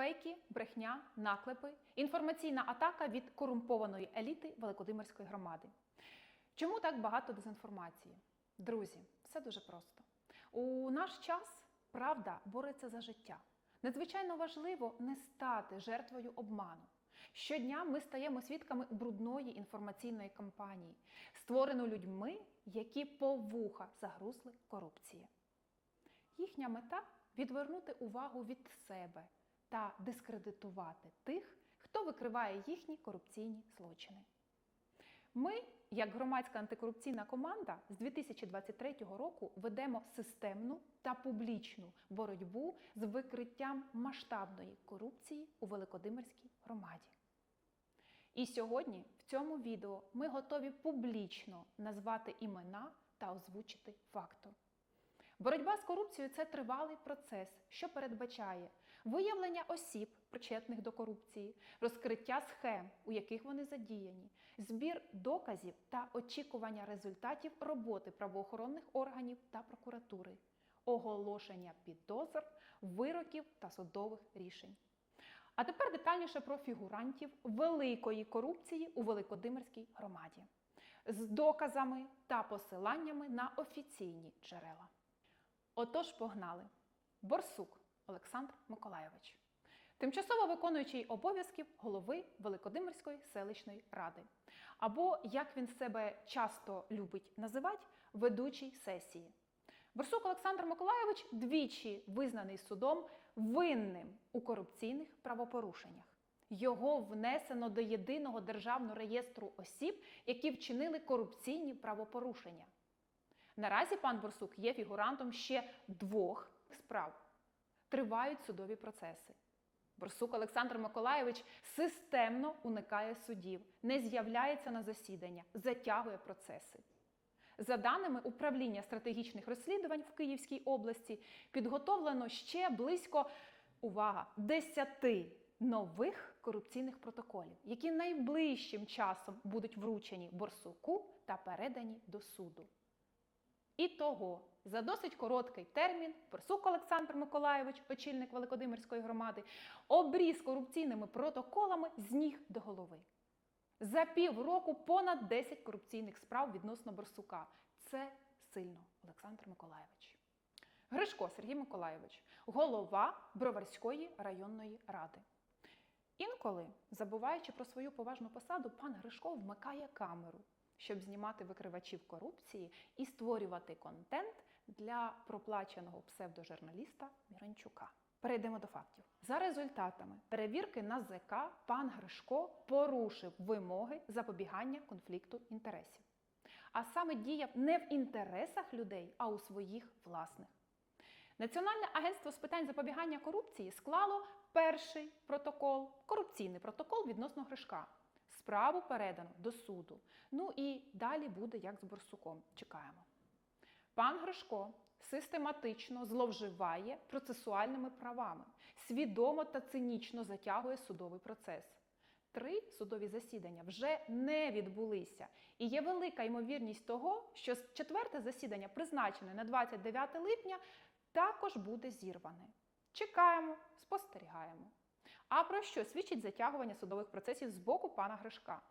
Фейки, брехня, наклепи, інформаційна атака від корумпованої еліти Великодимирської громади. Чому так багато дезінформації? Друзі, все дуже просто. У наш час правда бореться за життя. Надзвичайно важливо не стати жертвою обману. Щодня ми стаємо свідками брудної інформаційної кампанії, створену людьми, які по вуха загрузли корупції. Їхня мета відвернути увагу від себе та дискредитувати тих, хто викриває їхні корупційні злочини. Ми, як громадська антикорупційна команда, з 2023 року ведемо системну та публічну боротьбу з викриттям масштабної корупції у Великодимирській громаді. І сьогодні в цьому відео ми готові публічно назвати імена та озвучити факти. Боротьба з корупцією це тривалий процес, що передбачає виявлення осіб, причетних до корупції, розкриття схем, у яких вони задіяні, збір доказів та очікування результатів роботи правоохоронних органів та прокуратури, оголошення підозр, вироків та судових рішень. А тепер детальніше про фігурантів великої корупції у Великодимирській громаді з доказами та посиланнями на офіційні джерела. Отож, погнали. Борсук Олександр Миколайович, тимчасово виконуючий обов'язків голови Великодимирської селищної ради, або, як він себе часто любить називати, ведучий сесії. Борсук Олександр Миколайович двічі визнаний судом винним у корупційних правопорушеннях. Його внесено до єдиного державного реєстру осіб, які вчинили корупційні правопорушення. Наразі пан Борсук є фігурантом ще двох справ. Тривають судові процеси. Борсук Олександр Миколайович системно уникає судів, не з'являється на засідання, затягує процеси. За даними управління стратегічних розслідувань в Київській області, підготовлено ще близько увага, 10 нових корупційних протоколів, які найближчим часом будуть вручені Борсуку та передані до суду. І того за досить короткий термін Борсук Олександр Миколайович, очільник Великодимирської громади, обріз корупційними протоколами з ніг до голови. За півроку понад 10 корупційних справ відносно Борсука. Це сильно, Олександр Миколайович. Гришко Сергій Миколайович, голова Броварської районної ради. Інколи, забуваючи про свою поважну посаду, пан Гришко вмикає камеру, щоб знімати викривачів корупції і створювати контент для проплаченого псевдожурналіста Міранчука. Перейдемо до фактів. За результатами перевірки на ЗК пан Гришко порушив вимоги запобігання конфлікту інтересів. А саме діяв не в інтересах людей, а у своїх власних. Національне агентство з питань запобігання корупції склало перший протокол, корупційний протокол відносно Гришка. Справу передано до суду. Ну і далі буде як з Борсуком. Чекаємо. Пан Гришко систематично зловживає процесуальними правами, свідомо та цинічно затягує судовий процес. Три судові засідання вже не відбулися, і є велика ймовірність того, що четверте засідання, призначене на 29 липня, також буде зірване. Чекаємо, спостерігаємо. А про що свідчить затягування судових процесів з боку пана Гришка?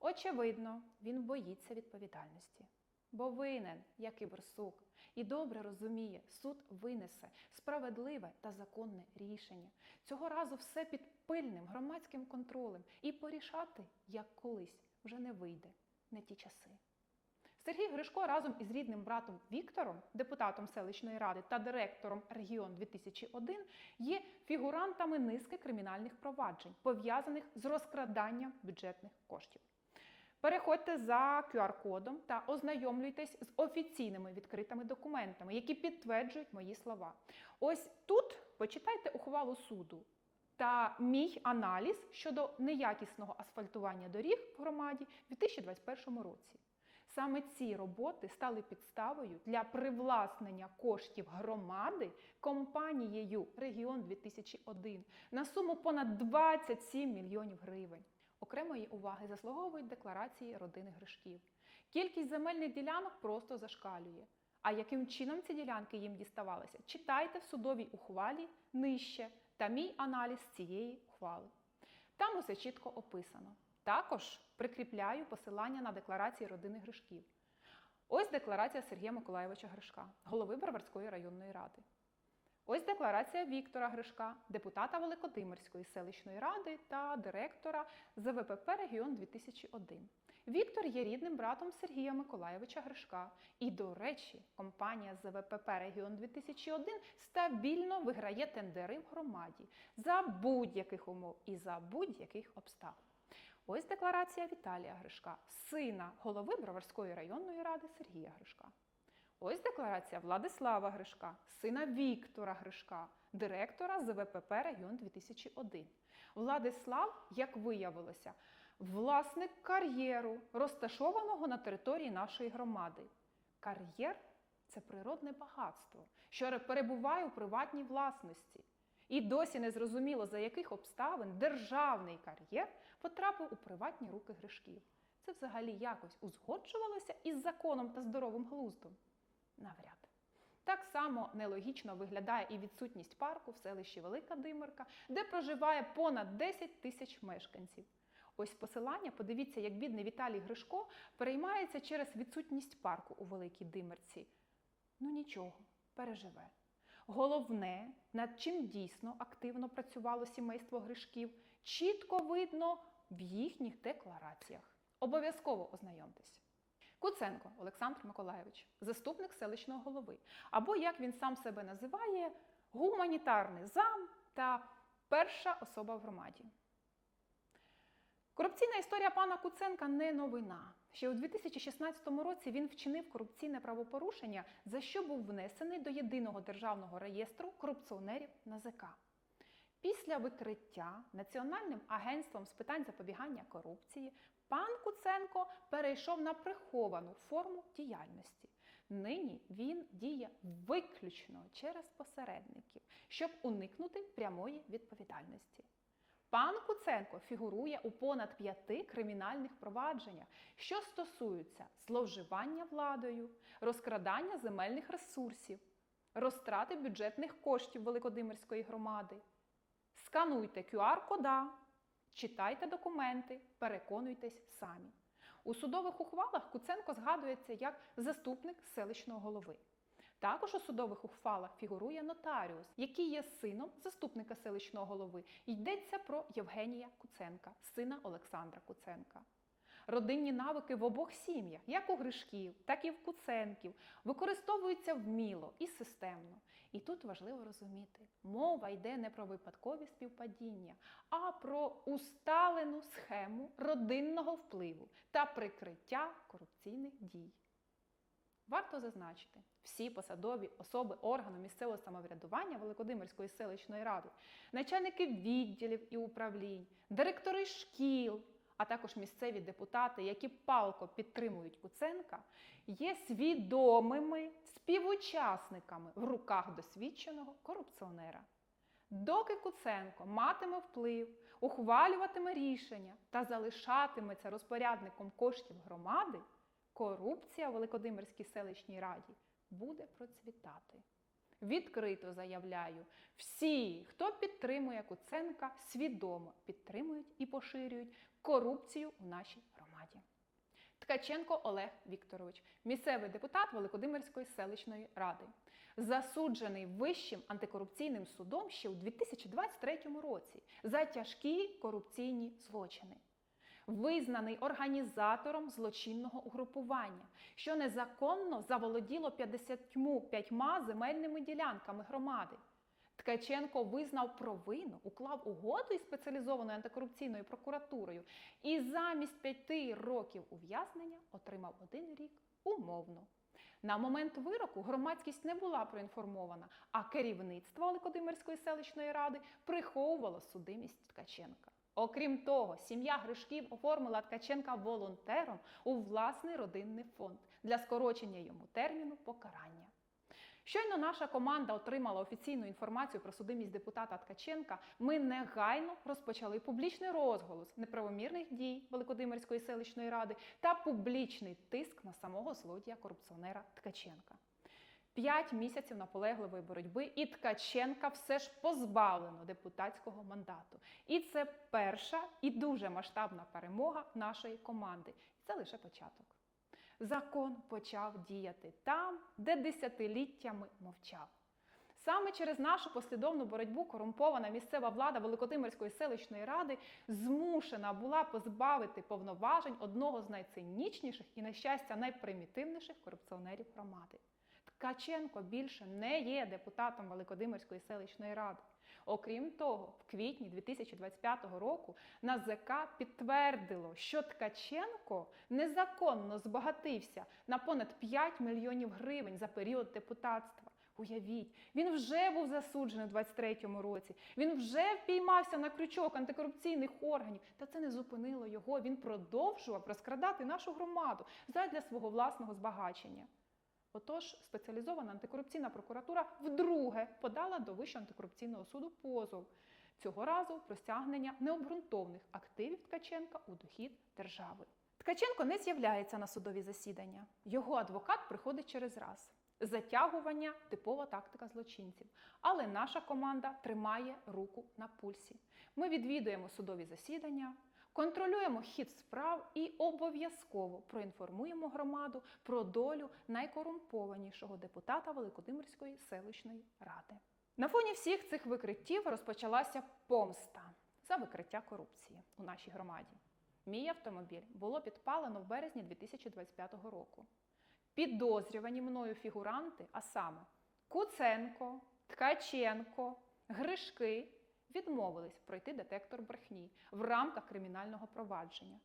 Очевидно, він боїться відповідальності. Бо винен, як і Борсук, і добре розуміє, суд винесе справедливе та законне рішення. Цього разу все під пильним громадським контролем і порішати, як колись, вже не вийде, не ті часи. Сергій Гришко разом із рідним братом Віктором, депутатом селищної ради та директором Регіон 2001, є фігурантами низки кримінальних проваджень, пов'язаних з розкраданням бюджетних коштів. Переходьте за QR-кодом та ознайомлюйтесь з офіційними відкритими документами, які підтверджують мої слова. Ось тут почитайте ухвалу суду та мій аналіз щодо неякісного асфальтування доріг в громаді в 2021 році. Саме ці роботи стали підставою для привласнення коштів громади компанією Регіон 2001 на суму понад 27 мільйонів гривень. Окремої уваги заслуговують декларації родини Гришків. Кількість земельних ділянок просто зашкалює. А яким чином ці ділянки їм діставалися? Читайте в судовій ухвалі нижче та мій аналіз цієї ухвали. Там усе чітко описано. Також прикріпляю посилання на декларації родини Гришків. Ось декларація Сергія Миколаєвича Гришка, голови Броварської районної ради. Ось декларація Віктора Гришка, депутата Великодимирської селищної ради та директора ЗВПП Регіон 2001. Віктор є рідним братом Сергія Миколаєвича Гришка. І, до речі, компанія ЗВПП Регіон 2001 стабільно виграє тендери в громаді за будь-яких умов і за будь-яких обставин. Ось декларація Віталія Гришка, сина голови Броварської районної ради Сергія Гришка. Ось декларація Владислава Гришка, сина Віктора Гришка, директора ЗВПП Регіон 2001. Владислав, як виявилося, власник кар'єру, розташованого на території нашої громади. Кар'єр це природне багатство, що перебуває у приватній власності. І досі не зрозуміло, за яких обставин державний кар'єр потрапив у приватні руки гришків. Це взагалі якось узгоджувалося із законом та здоровим глуздом? Навряд. Так само нелогічно виглядає і відсутність парку в селищі Велика Димирка, де проживає понад 10 тисяч мешканців. Ось посилання, подивіться, як бідний Віталій Гришко переймається через відсутність парку у Великій Димирці. Ну нічого, переживе. Головне, над чим дійсно активно працювало сімейство Гришків, чітко видно в їхніх деклараціях. Обов'язково ознайомтесь. Куценко Олександр Миколайович, заступник селищного голови, або як він сам себе називає, гуманітарний зам та перша особа в громаді. Корупційна історія пана Куценка не новина. Ще у 2016 році він вчинив корупційне правопорушення, за що був внесений до єдиного державного реєстру корупціонерів НАЗК. Після викриття Національним агентством з питань запобігання корупції пан Куценко перейшов на приховану форму діяльності. Нині він діє виключно через посередників, щоб уникнути прямої відповідальності. Пан Куценко фігурує у понад п'яти кримінальних провадженнях, що стосуються зловживання владою, розкрадання земельних ресурсів, розтрати бюджетних коштів Великодимирської громади. Скануйте QR-кода, читайте документи, переконуйтесь самі. У судових ухвалах Куценко згадується як заступник селищного голови. Також у судових ухвалах фігурує нотаріус, який є сином заступника селищного голови. Йдеться про Євгенія Куценка, сина Олександра Куценка. Родинні навики в обох сім'ях, як у Гришків, так і в Куценків, використовуються вміло і системно. І тут важливо розуміти, мова йде не про випадкові співпадіння, а про усталену схему родинного впливу та прикриття корупційних дій. Варто зазначити, всі посадові особи органу місцевого самоврядування Великодимирської селищної ради, начальники відділів і управлінь, директори шкіл, а також місцеві депутати, які палко підтримують Куценка, є свідомими співучасниками в руках досвідченого корупціонера. Доки Куценко матиме вплив, ухвалюватиме рішення та залишатиметься розпорядником коштів громади, корупція в Великодимирській селищній раді буде процвітати. Відкрито заявляю, всі, хто підтримує Куценка, свідомо підтримують і поширюють корупцію у нашій громаді. Ткаченко Олег Вікторович, місцевий депутат Великодимирської селищної ради, засуджений Вищим антикорупційним судом ще у 2023 році за тяжкі корупційні злочини. Визнаний організатором злочинного угрупування, що незаконно заволоділо 55 земельними ділянками громади. Ткаченко визнав провину, уклав угоду із спеціалізованою антикорупційною прокуратурою і замість п'яти років ув'язнення отримав один рік умовно. На момент вироку громадськість не була проінформована, а керівництво Великодимирської селищної ради приховувало судимість Ткаченка. Окрім того, сім'я Гришків оформила Ткаченка волонтером у власний родинний фонд для скорочення йому терміну покарання. Щойно наша команда отримала офіційну інформацію про судимість депутата Ткаченка, ми негайно розпочали публічний розголос неправомірних дій Великодимирської селищної ради та публічний тиск на самого злодія корупціонера Ткаченка. П'ять місяців наполегливої боротьби, і Ткаченка все ж позбавлено депутатського мандату. І це перша і дуже масштабна перемога нашої команди. І це лише початок. Закон почав діяти там, де десятиліттями мовчав. Саме через нашу послідовну боротьбу корумпована місцева влада Великотимирської селищної ради змушена була позбавити повноважень одного з найцинічніших і, на щастя, найпримітивніших корупціонерів громади. Ткаченко більше не є депутатом Великодимирської селищної ради. Окрім того, в квітні 2025 року НАЗК підтвердило, що Ткаченко незаконно збагатився на понад 5 мільйонів гривень за період депутатства. Уявіть, він вже був засуджений у 23-му році. Він вже впіймався на крючок антикорупційних органів. Та це не зупинило його. Він продовжував розкрадати нашу громаду задля свого власного збагачення. Отож, спеціалізована антикорупційна прокуратура вдруге подала до Вищого антикорупційного суду позов. Цього разу про стягнення необґрунтовних активів Ткаченка у дохід держави. Ткаченко не з'являється на судові засідання. Його адвокат приходить через раз. Затягування типова тактика злочинців. Але наша команда тримає руку на пульсі. Ми відвідуємо судові засідання, контролюємо хід справ і обов'язково проінформуємо громаду про долю найкорумпованішого депутата Великодимирської селищної ради. На фоні всіх цих викриттів розпочалася помста за викриття корупції у нашій громаді. Мій автомобіль було підпалено в березні 2025 року. Підозрювані мною фігуранти, а саме Куценко, Ткаченко, Гришки, відмовились пройти детектор брехні в рамках кримінального провадження.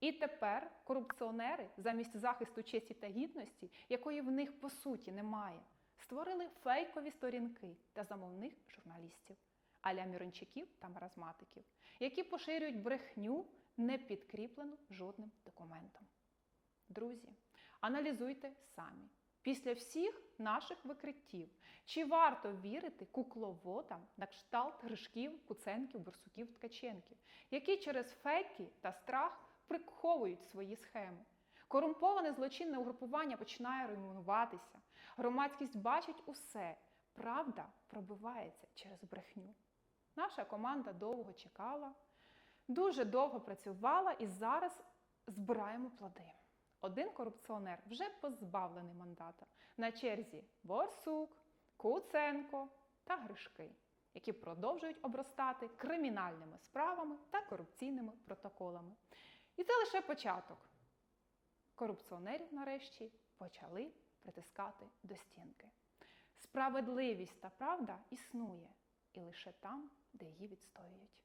І тепер корупціонери, замість захисту честі та гідності, якої в них по суті немає, створили фейкові сторінки та замовних журналістів, аля Мірончиків та маразматиків, які поширюють брехню, не підкріплену жодним документом. Друзі, аналізуйте самі. Після всіх наших викриттів, чи варто вірити кукловодам на кшталт Гришків, Куценків, Борсуків, Ткаченків, які через фейки та страх приховують свої схеми. Корумповане злочинне угрупування починає руйнуватися. Громадськість бачить усе. Правда пробивається через брехню. Наша команда довго чекала, дуже довго працювала і зараз збираємо плоди. Один корупціонер вже позбавлений мандата. На черзі Борсук, Куценко та Гришки, які продовжують обростати кримінальними справами та корупційними протоколами. І це лише початок. Корупціонерів нарешті почали притискати до стінки. Справедливість та правда існує і лише там, де її відстоюють.